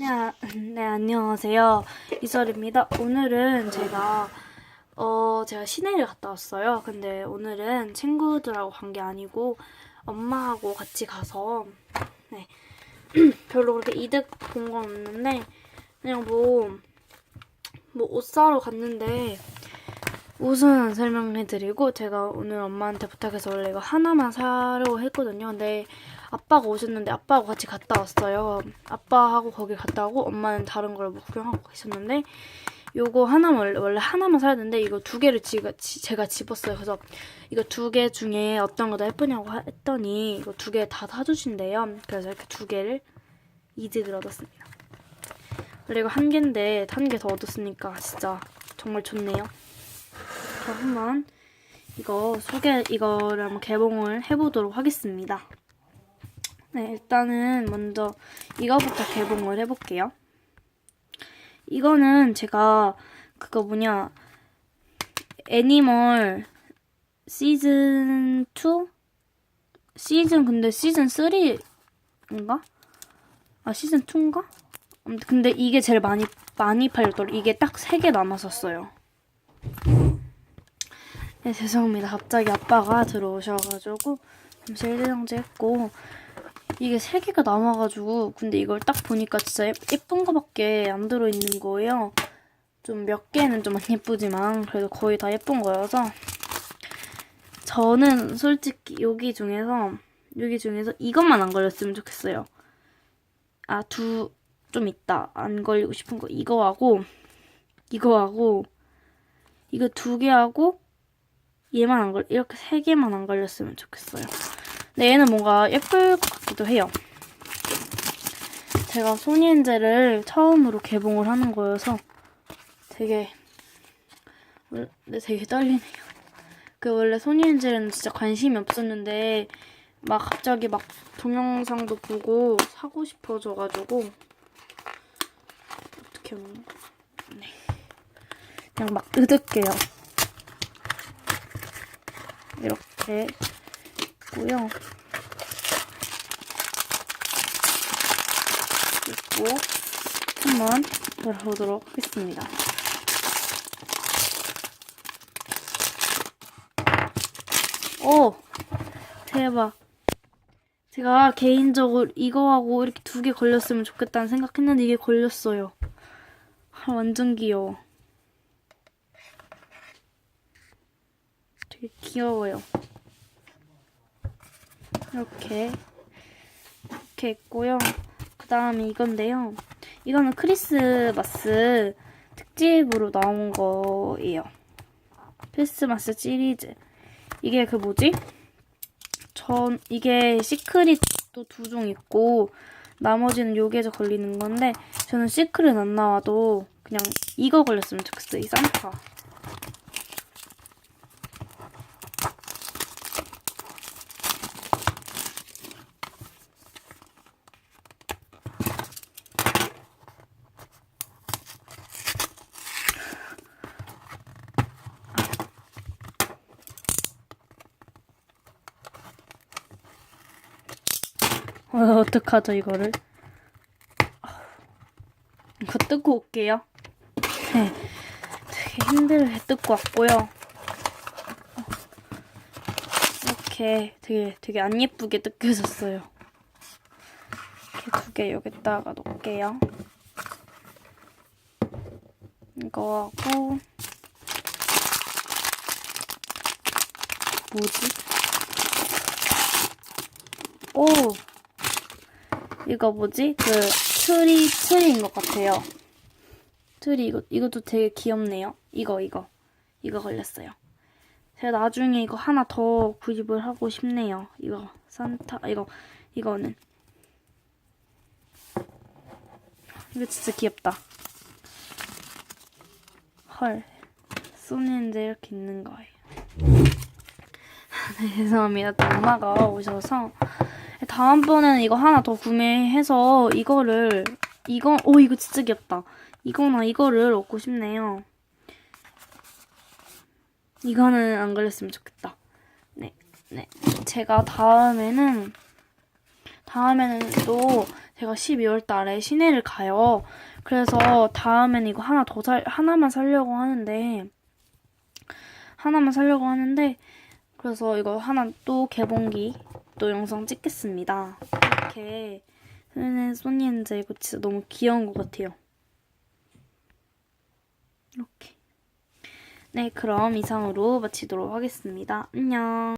네, 아- 네, 안녕하세요. 이설입니다. 오늘은 제가, 어, 제가 시내를 갔다 왔어요. 근데 오늘은 친구들하고 간 게 아니고, 엄마하고 같이 가서, 네, 별로 그렇게 이득 본 건 없는데, 그냥 뭐, 뭐 옷 사러 갔는데, 옷은 설명해드리고, 제가 오늘 엄마한테 부탁해서 원래 이거 하나만 사려고 했거든요. 근데 아빠가 오셨는데 아빠하고 같이 갔다 왔어요. 아빠하고 거기 갔다 오고 엄마는 다른 걸뭐 구경하고 계셨는데 요거 하나만 원래, 하나만 사야 되는데 이거 두 개를 지가, 지- 제가 집었어요. 그래서 이거 두 개 중에 어떤 거 더 예쁘냐고 하- 했더니 이거 두 개 다 사주신대요. 그래서 이렇게 두 개를 이득을 얻었습니다. 이거 한 개인데 한 개 더 얻었으니까 진짜 정말 좋네요. 그럼 한번 이거 소개 이거를 한번 개봉을 해보도록 하겠습니다. 네, 일단은 먼저 이거부터 개봉을 해볼게요. 이거는 제가 그거 뭐냐 애니멀 시즌 2 시즌 근데 시즌 3인가? 아 시즌 2인가? 아무튼 근데 이게 제일 많이 많이 팔렸더라고. 이게 딱 3개 남았었어요. 네, 죄송합니다. 갑자기 아빠가 들어오셔가지고 잠시 일정지 했고 이게 세 개가 남아가지고 근데 이걸 딱 보니까 진짜 예- 예쁜 거밖에 안 들어있는 거예요. 좀 몇 개는 좀 안 예쁘지만 그래도 거의 다 예쁜 거여서 저는 솔직히 여기 중에서 여기 중에서 이것만 안 걸렸으면 좋겠어요. 아 두 좀 있다 안 걸리고 싶은 거 이거 하고 이거 하고 이거 두 개 하고 얘만 안 걸, 이렇게 세 개만 안 걸렸으면 좋겠어요. 근데 얘는 뭔가 예쁠 것 같기도 해요. 제가 소니엔젤을 처음으로 개봉을 하는 거여서 되게, 되게 떨리네요. 그 원래 소니엔젤은 진짜 관심이 없었는데, 막 갑자기 막 동영상도 보고 사고 싶어져가지고, 어떻게 하면, 네. 그냥 막 뜯을게요. 이렇게 있고요. 있고 한번 열어보도록 하겠습니다. 오! 대박. 제가 개인적으로 이거하고 이렇게 두 개 걸렸으면 좋겠다는 생각했는데 이게 걸렸어요. 아, 완전 귀여워. 되게 귀여워요. 이렇게 이렇게 있고요. 그 다음에 이건데요. 이거는 크리스마스 특집으로 나온 거예요. 크리스마스 시리즈. 이게 그 뭐지? 전 이게 시크릿도 두 종 있고 나머지는 여기에서 걸리는 건데 저는 시크릿 안 나와도 그냥 이거 걸렸으면 좋겠어요. 이 산타. 어, 어떡하죠, 이거를? 이거 뜯고 올게요. 네. 되게 힘들게 뜯고 왔고요. 이렇게 되게, 되게 안 예쁘게 뜯겨졌어요. 이렇게 두 개 여기다가 놓을게요. 이거 하고, 뭐지? 오! 이거 뭐지? 그 트리 트리인 것 같아요. 트리 이거 이것도 되게 귀엽네요. 이거 이거 이거 걸렸어요. 제가 나중에 이거 하나 더 구입을 하고 싶네요. 이거 산타 이거 이거는 이거 진짜 귀엽다. 헐 소니인데 이렇게 있는 거예요. 네, 죄송합니다. 또 엄마가 오셔서 다음번에는 이거 하나 더 구매해서 이거를 이거 오 이거 진짜 귀엽다. 이거나 이거를 얻고 싶네요. 이거는 안 걸렸으면 좋겠다. 네, 네. 제가 다음에는 다음에는 또 제가 12월 달에 시내를 가요. 그래서 다음엔 이거 하나 더 살, 하나만 살려고 하는데, 하나만 살려고 하는데, 그래서 이거 하나 또 개봉기 또 영상 찍겠습니다. 이렇게, 소니, 소니 엔젤 이거 진짜 너무 귀여운 것 같아요. 이렇게. 네, 그럼 이상으로 마치도록 하겠습니다. 안녕.